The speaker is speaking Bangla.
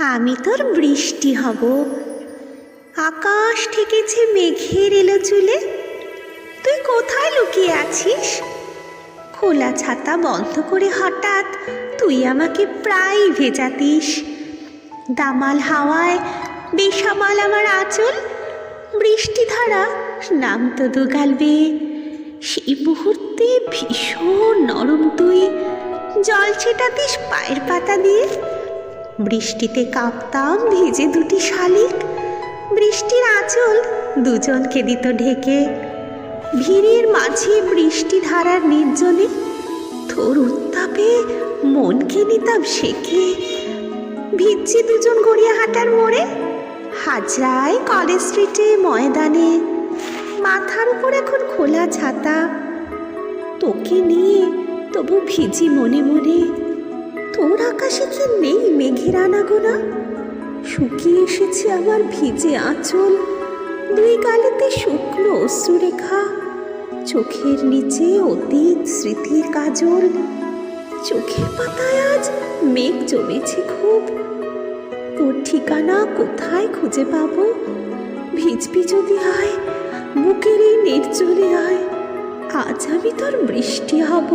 আমি তোর বৃষ্টি হব। আকাশ ঠেকেছে মেঘের এলো চুলে। তুই কোথায় লুকিয়ে আছিস? খোলা ছাতা বন্ধ করে হঠাৎ তুই আমাকে প্রায় ভেজাতিস। দামাল হাওয়ায় বেসামাল আমার আঁচল। বৃষ্টি ধারা নামতো দুগাল বেয়ে সেই মুহূর্তে ভীষণ নরম তুই। জল ছেটাতিস পায়ের পাতা দিয়ে। বৃষ্টিতে কাঁপতাম ভিজে দুটি শালিক। বৃষ্টির আঁচল দুজনকে দিত ঢেকে। ভিড়ের মাঝে বৃষ্টি ধারার নির্জনে তোর উত্তাপে মনকে নিতাম শেখে। ভিজছি দুজন গড়িয়া হাঁটার মোড়ে, হাজরায় কলেজ স্ট্রিটে ময়দানে। মাথার উপর এখন খোলা ছাতা। তোকে নিয়ে তবু ভিজি মনে মনে তোর আকাশে কি নেই মেঘের আনাগোনা? শুকিয়ে এসেছে আমার ভিজে আঁচল, দুই গালেতে শুকনো অশ্রুরেখা, চোখের নিচে অতীত স্মৃতির কাজল, চোখের পাতায় আজ মেঘ জমেছে খুব। তোর ঠিকানা কোথায় খুঁজে পাবো? ভিজবি যদি আয়, বুকের এই নির্জনে আয়, আজ আমি তোর বৃষ্টি হব।